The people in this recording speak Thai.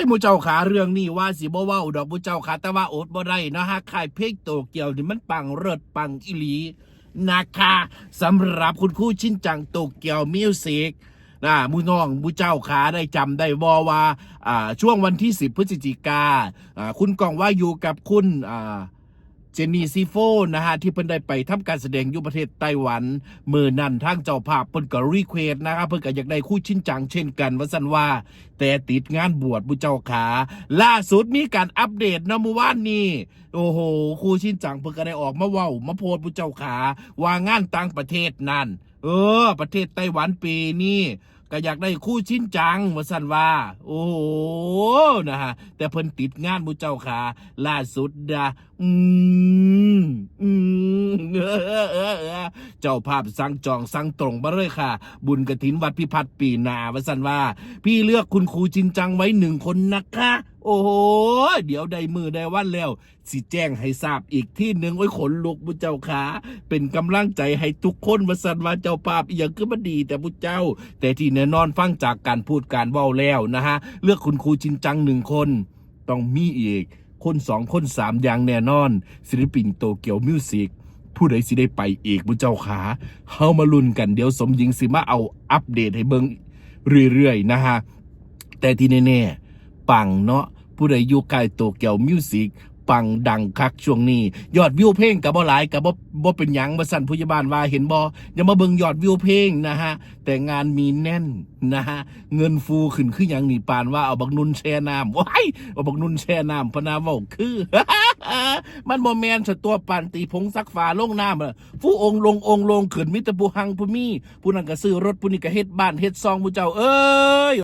ยมูเจ้าขาเรื่องนี้ว่าสิบ่ว่าดอกมูเจ้าขาแต่ว่าอดบ่ได้นะฮะค่ายเพกโตเกียวนี่มันปังเลิศปังอีหลีนะคะสำหรับคุณครู่ชินจังโตเกียวมิวสิกนะมูน้องมูเจ้าขาได้จำได้บ่ว่าอ่าช่วงวันที่ 10 พฤศจิกาอ่าคุณกองว่าอยู่กับคุณอ่า เจนนี่ซีโฟนะฮะที่เพิ่นได้ไปทำการแสดงอยู่ประเทศไต้หวันมือนั่นทางเจ้าภาพเพิ่นก็รีเควสนะครับเพิ่นก็อยากได้คู่ชิ้นจังเช่นกันว่าสันว่า แต่ติดงานบวชบุเจ้าขา ล่าสุดมีการอัปเดตนะเมื่อวานนี้โอ้โห คู่ชิ้นจังเพิ่นก็ได้ออกมาเว้ามาโพสต์บุเจ้าขาว่างานต่างประเทศนั่น เออ ประเทศไต้หวันปีนี้ ก็อยากได้คู่ชิ้นจังว่าสันว่า โอ้โหนะฮะแต่เพิ่นติดงานบุเจ้าขาล่าสุดดะอืมอืมเออเออเออเจ้าภาพสั่งจองสั่งตรงมาเลยค่ะ บุญกระถินวัดพิพัฒน์ปีนาว่าสันว่า พี่เลือกคุณครูจินจังไว้หนึ่งคนนะคะ โอ้โห เดี๋ยวได้มือได้วันแล้ว สิแจ้งให้ทราบอีกที่หนึ่งโอ้ยขนลุกบุเจ้าขาเป็นกำลังใจให้ทุกคนว่าสันว่าเจ้าภาพอย่างคือมันดีแต่บุเจ้า แต่ที่แน่นอนฟังจากการพูดการเว้าแล้วนะฮะ เลือกคุณครูจินจังหนึ่งคน ต้องมีอีก คนสองคนสามอย่างแน่นอน ศิลปินโตเกียวมิวสิกผู้ใดสิได้ไปอีกบุเจ้าขาเฮามาลุ้นกันเดี๋ยวสมหญิงสิมาเอาอัปเดตให้เบิงเรื่อยๆนะฮะแต่ที่แน่ๆปังเนาะ ผู้ใดอยู่ใกล้โตเกียวมิวสิกปังดังคักช่วงนี้ ยอดวิวเพลงกับบ่หลายกับบ่บ่เป็นหยังบ่สั่นผู้ใหญ่บ้านว่าเห็นบ่อย่ามาเบิ่งยอดวิวเพลงนะฮะ แต่งานมีแน่นนะฮะ เงินฟูขึ้นคือหยังนี่ปานว่าเอาบักนุนแช่น้ำว้ายเอาบักนุนแช่น้ำพนาเว้าคือ มันบ่แม่นสตัวปานตีผงซักฟ้าลงน้ำอะผู้องค์ลงองค์ลงขึ้นมิตรผู้หังผู้มีผู้นั้นก็ซื้อรถผู้นี้ก็เฮ็ดบ้านเฮ็ดซองผู้เจ้าเอ้ย